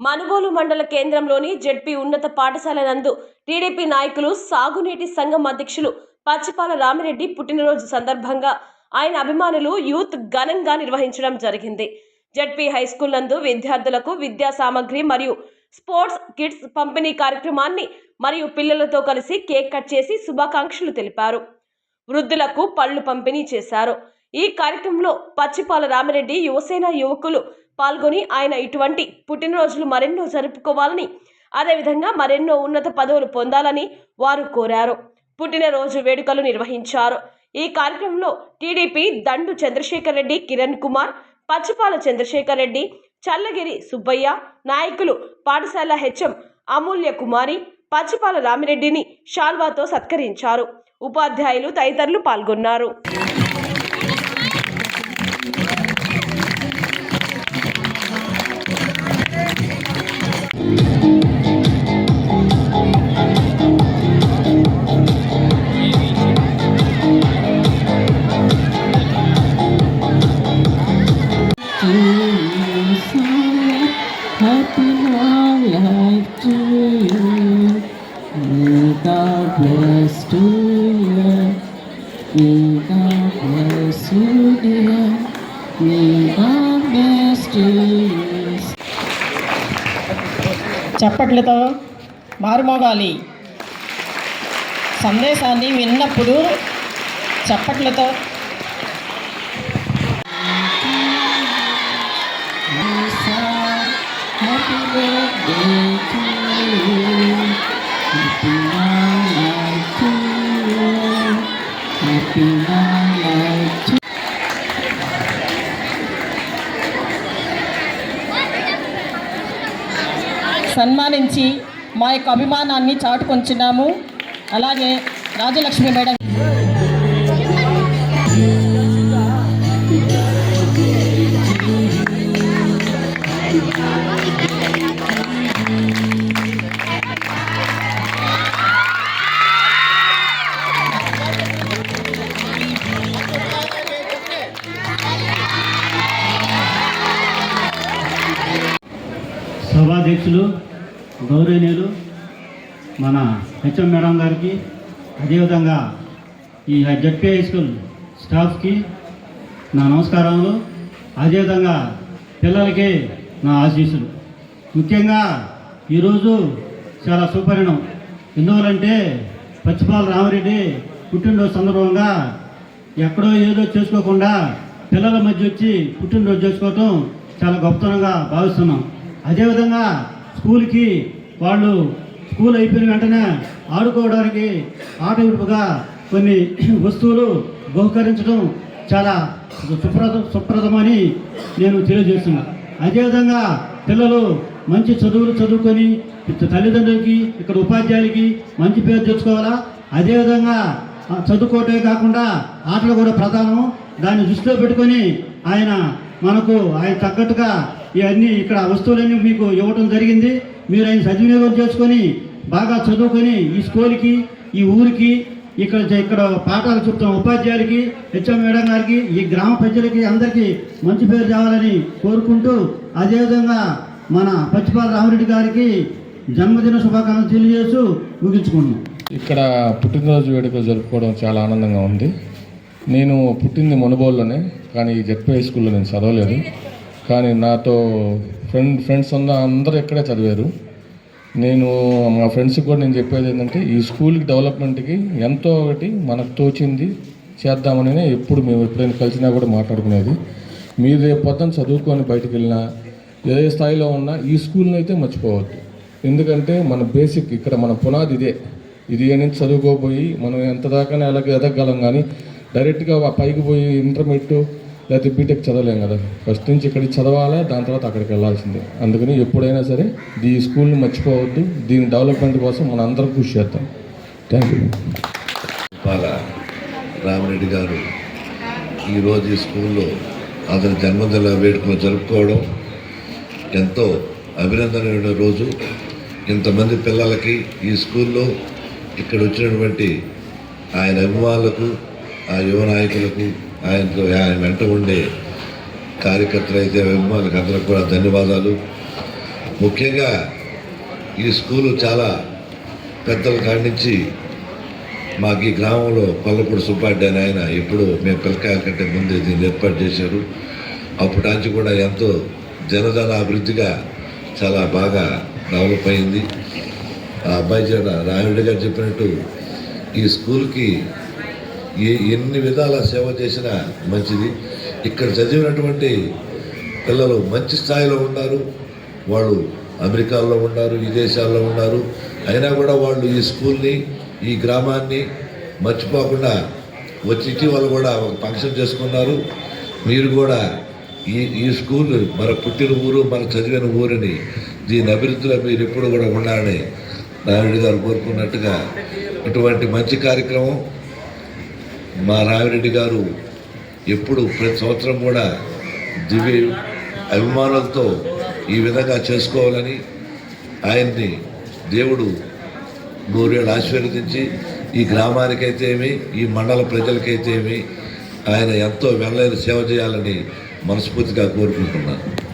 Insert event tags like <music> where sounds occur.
మనుగోలు మండల కేంద్రంలోని జెడ్పీ ఉన్నత పాఠశాల నందు టీడీపీ నాయకులు సాగునీటి సంఘం అధ్యక్షులు పచ్చిపాల రామిరెడ్డి పుట్టినరోజు సందర్భంగా ఆయన అభిమానులు యూత్ ఘనంగా నిర్వహించడం జరిగింది. జెడ్పీ హై స్కూల్ నందు విద్యార్థులకు విద్యా సామగ్రి మరియు స్పోర్ట్స్ కిట్స్ పంపిణీ కార్యక్రమాన్ని మరియు పిల్లలతో కలిసి కేక్ కట్ చేసి శుభాకాంక్షలు తెలిపారు. వృద్ధులకు పళ్ళు పంపిణీ చేశారు. ఈ కార్యక్రమంలో పచ్చిపాల రామిరెడ్డి యువసేన యువకులు పాల్గొని ఆయన ఇటువంటి పుట్టినరోజులు మరెన్నో జరుపుకోవాలని అదేవిధంగా మరెన్నో ఉన్నత పదవులు పొందాలని వారు కోరారు. పుట్టినరోజు వేడుకలు నిర్వహించారు. ఈ కార్యక్రమంలో టీడీపీ దండు చంద్రశేఖర్ రెడ్డి కిరణ్ కుమార్ పచ్చిపాల చంద్రశేఖర్ రెడ్డి చల్లగిరి సుబ్బయ్య నాయకులు పాఠశాల హెచ్ఎం అమూల్య కుమారి పచ్చిపాల రామిరెడ్డిని షాల్వాతో సత్కరించారు. ఉపాధ్యాయులు తదితరులు పాల్గొన్నారు. చెప్పట్లతో మారుమోగాలి. సందేశాన్ని విన్నప్పుడు చెప్పట్లతో సన్మానించి మా యొక్క అభిమానాన్ని చాటుకొంచున్నాము. అలాగే రాజలక్ష్మి మేడం. అధ్యక్షులు గౌరవనీయులు మన హెచ్ఎం మేడం గారికి అదేవిధంగా ఈ జడ్పీ హై స్కూల్ స్టాఫ్కి నా నమస్కారములు అదేవిధంగా పిల్లలకి నా ఆశీస్సులు. ముఖ్యంగా ఈరోజు చాలా సుపరిణం. ఎందువలంటే పచ్చిపాల రామరెడ్డి పుట్టినరోజు సందర్భంగా ఎక్కడో ఏదో చేసుకోకుండా పిల్లల మధ్య వచ్చి పుట్టినరోజు చేసుకోవటం చాలా గొప్పతనంగా భావిస్తున్నాం. అదేవిధంగా స్కూల్కి వాళ్ళు స్కూల్ అయిపోయిన వెంటనే ఆడుకోవడానికి ఆట విడుపుగా కొన్ని <clears throat> వస్తువులు బహుకరించడం చాలా సుప్రద సుప్రదమని నేను తెలియజేస్తున్నా. అదేవిధంగా పిల్లలు మంచి చదువులు చదువుకొని తల్లిదండ్రులకి ఇక్కడ ఉపాధ్యాయులకి మంచి పేరు తెచ్చుకోవాలా? అదేవిధంగా చదువుకోవటమే కాకుండా ఆటలు కూడా ప్రధానం దాన్ని దృష్టిలో పెట్టుకొని ఆయన మనకు ఆయన తగ్గట్టుగా ఇవన్నీ ఇక్కడ వస్తువులన్నీ మీకు ఇవ్వటం జరిగింది. మీరు ఆయన సద్వినియోగం చేసుకొని బాగా చదువుకొని ఈ స్కూల్కి ఈ ఊరికి ఇక్కడ ఇక్కడ పాఠాలు చెప్తున్న ఉపాధ్యాయులకి హెచ్ఎం మేడం గారికి ఈ గ్రామ ప్రజలకి అందరికీ మంచి పేరు తేవాలని కోరుకుంటూ అదేవిధంగా మన పచ్చిపాల రామరెడ్డి గారికి జన్మదిన శుభాకాంక్షలు తెలియజేస్తూ ముగించుకుంటున్నాం. ఇక్కడ పుట్టినరోజు వేడుకలు జరుపుకోవడం చాలా ఆనందంగా ఉంది. నేను పుట్టింది మునుబోల్లోనే కానీ ఈ జెడ్పీ హై స్కూల్లో నేను చదవలేదు. కానీ నాతో ఫ్రెండ్ ఫ్రెండ్స్ ఉన్న అందరూ ఇక్కడే చదివారు. నేను మా ఫ్రెండ్స్కి కూడా నేను చెప్పేది ఏంటంటే ఈ స్కూల్కి డెవలప్మెంట్కి ఎంతో ఒకటి మనకు తోచింది చేద్దామని ఎప్పుడు మేము ఎప్పుడైనా కలిసినా కూడా మాట్లాడుకునేది. మీరు రేపు పొద్దున చదువుకొని బయటకు వెళ్ళినా ఏ స్థాయిలో ఉన్నా ఈ స్కూల్ని అయితే మర్చిపోవద్దు. ఎందుకంటే మన బేసిక్ ఇక్కడ మన పునాది ఇదే. ఇది ఏ చదువుకోపోయి మనం ఎంత దాకా ఎలాగ ఎదగలం కానీ డైరెక్ట్గా పైకి పోయి ఇంటర్మీడియట్ లేకపోతే బీటెక్ చదవలేం కదా. ఫస్ట్ నుంచి ఇక్కడికి చదవాలి దాని తర్వాత అక్కడికి వెళ్ళాల్సిందే. అందుకని ఎప్పుడైనా సరే ఈ స్కూల్ని మర్చిపోవద్దు. దీని డెవలప్మెంట్ కోసం మనం అందరం కృషి చేద్దాం. థ్యాంక్ యూ పాల రామరెడ్డి గారు ఈరోజు ఈ స్కూల్లో అతని జన్మదిన వేడుకలు జరుపుకోవడం ఎంతో అభినందనమైన రోజు. ఇంతమంది పిల్లలకి ఈ స్కూల్లో ఇక్కడ వచ్చినటువంటి ఆయన అభిమానులకు ఆ యువ నాయకులకు ఆయనతో ఆయన వెంట ఉండే కార్యకర్తలు అయితే అభిమానులకు అందరికి కూడా ధన్యవాదాలు. ముఖ్యంగా ఈ స్కూలు చాలా పెద్దల కాడి నుంచి మాకు ఈ గ్రామంలో కొల్లపూడి సుబ్బారెడ్డి అని ఆయన ఎప్పుడు మేము పిల్లకాయల కంటే ముందే దీన్ని ఏర్పాటు చేశారు. అప్పటి నుంచి కూడా ఎంతో జనధన అభివృద్ధిగా చాలా బాగా డెవలప్ అయింది. ఆ అబ్బాయి చేత రాయుడు గారు చెప్పినట్టు ఈ స్కూల్కి ఏ ఎన్ని విధాల సేవ చేసినా మంచిది. ఇక్కడ చదివినటువంటి పిల్లలు మంచి స్థాయిలో ఉన్నారు. వాళ్ళు అమెరికాలో ఉన్నారు విదేశాల్లో ఉన్నారు. అయినా కూడా వాళ్ళు ఈ స్కూల్ని ఈ గ్రామాన్ని మర్చిపోకుండా వచ్చి ఇటీవల కూడా ఒక ఫంక్షన్ చేసుకున్నారు. మీరు కూడా ఈ ఈ స్కూల్ మన పుట్టిన ఊరు మన చదివిన ఊరిని దీని అభివృద్ధిలో మీరు ఎప్పుడు కూడా ఉండాలని నాయుడు గారు కోరుకున్నట్టుగా ఇటువంటి మంచి కార్యక్రమం మా రావిరెడ్డి గారు ఎప్పుడు ప్రతి సంవత్సరం కూడా దివ్య అభిమానులతో ఈ విధంగా చేసుకోవాలని ఆయన్ని దేవుడు నూరేళ్ళు ఆశీర్వదించి ఈ గ్రామానికైతే ఏమి ఈ మండల ప్రజలకైతే ఏమి ఆయన ఎంతో వెళ్ళలేని సేవ చేయాలని మనస్ఫూర్తిగా కోరుకుంటున్నాను.